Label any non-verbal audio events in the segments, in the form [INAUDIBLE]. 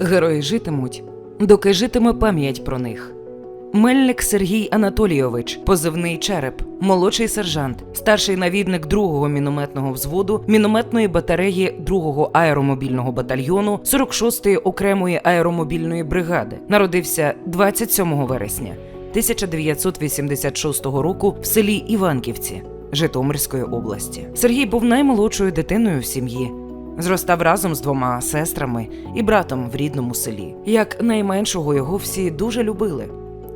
Герої житимуть, доки житиме пам'ять про них. Мельник Сергій Анатолійович, позивний череп, молодший сержант, старший навідник 2-го мінометного взводу мінометної батареї 2-го аеромобільного батальйону 46-ї окремої аеромобільної бригади. Народився 27 вересня 1986 року в селі Іванківці Житомирської області. Сергій був наймолодшою дитиною в сім'ї. Зростав разом з двома сестрами і братом в рідному селі. Як найменшого його всі дуже любили.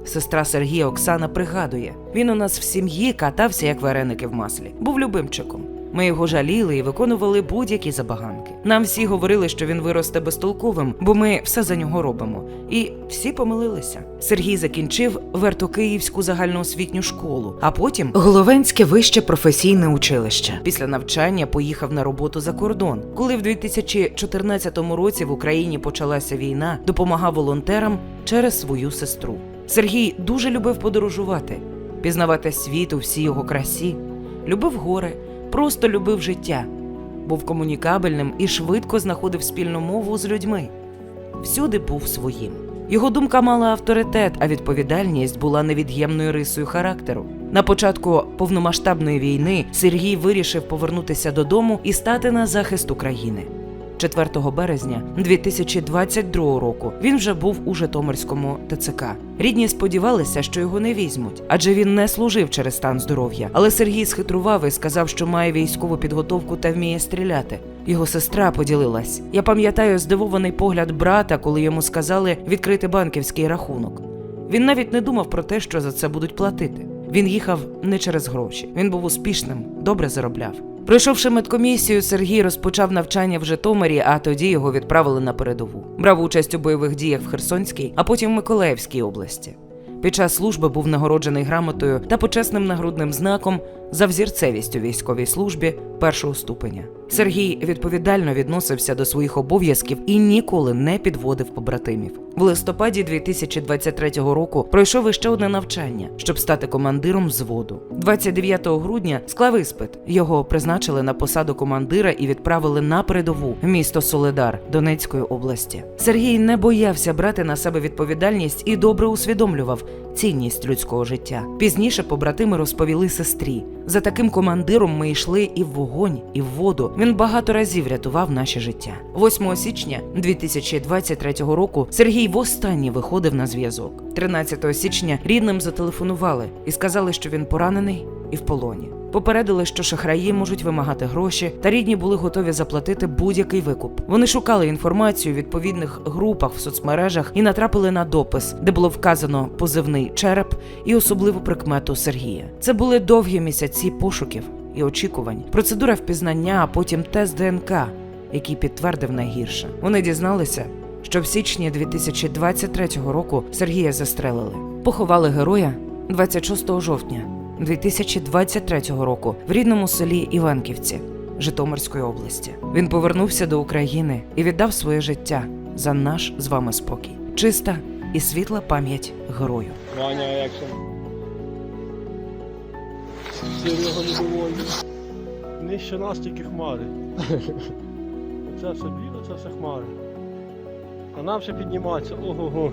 Сестра Сергія Оксана пригадує: він у нас в сім'ї катався як вареники в маслі, був любимчиком. Ми його жаліли і виконували будь-які забаганки. Нам всі говорили, що він виросте безтолковим, бо ми все за нього робимо. І всі помилилися. Сергій закінчив Вертокиївську загальноосвітню школу, а потім Головенське вище професійне училище. Після навчання поїхав на роботу за кордон. Коли в 2014 році в Україні почалася війна, допомагав волонтерам через свою сестру. Сергій дуже любив подорожувати, пізнавати світ у всій його красі, любив гори, просто любив життя, був комунікабельним і швидко знаходив спільну мову з людьми. Всюди був своїм. Його думка мала авторитет, а відповідальність була невід'ємною рисою характеру. На початку повномасштабної війни Сергій вирішив повернутися додому і стати на захист України. 4 березня 2022 року він вже був у Житомирському ТЦК. Рідні сподівалися, що його не візьмуть, адже він не служив через стан здоров'я. Але Сергій схитрував і сказав, що має військову підготовку та вміє стріляти. Його сестра поділилась. Я пам'ятаю здивований погляд брата, коли йому сказали відкрити банківський рахунок. Він навіть не думав про те, що за це будуть платити. Він їхав не через гроші. Він був успішним, добре заробляв. Пройшовши медкомісію, Сергій розпочав навчання в Житомирі, а тоді його відправили на передову. Брав участь у бойових діях в Херсонській, а потім в Миколаївській області. Під час служби був нагороджений грамотою та почесним нагрудним знаком за взірцевість у військовій службі першого ступеня. Сергій відповідально відносився до своїх обов'язків і ніколи не підводив побратимів. В листопаді 2023 року пройшов іще одне навчання, щоб стати командиром взводу. 29 грудня склав іспит. Його призначили на посаду командира і відправили на передову в місто Соледар Донецької області. Сергій не боявся брати на себе відповідальність і добре усвідомлював цінність людського життя. Пізніше побратими розповіли сестрі. За таким командиром ми йшли і в вогонь, і в воду. Він багато разів рятував наше життя. 8 січня 2023 року Сергій востаннє виходив на зв'язок. 13 січня рідним зателефонували і сказали, що він поранений і в полоні. Попередили, що шахраї можуть вимагати гроші, та рідні були готові заплатити будь-який викуп. Вони шукали інформацію у відповідних групах в соцмережах і натрапили на допис, де було вказано позивний череп і особливу прикмету Сергія. Це були довгі місяці пошуків і очікувань, процедура впізнання, а потім тест ДНК, який підтвердив найгірше. Вони дізналися, що в січні 2023 року Сергія застрелили. Поховали героя 26 жовтня 2023 року в рідному селі Іванківці Житомирської області. Він повернувся до України і віддав своє життя за наш з вами спокій. Чиста і світла пам'ять герою. Ваня. Нижче нас тільки хмари. [LAUGHS] Це все біло, це все хмари. А нам ще підніматися. Ого-го.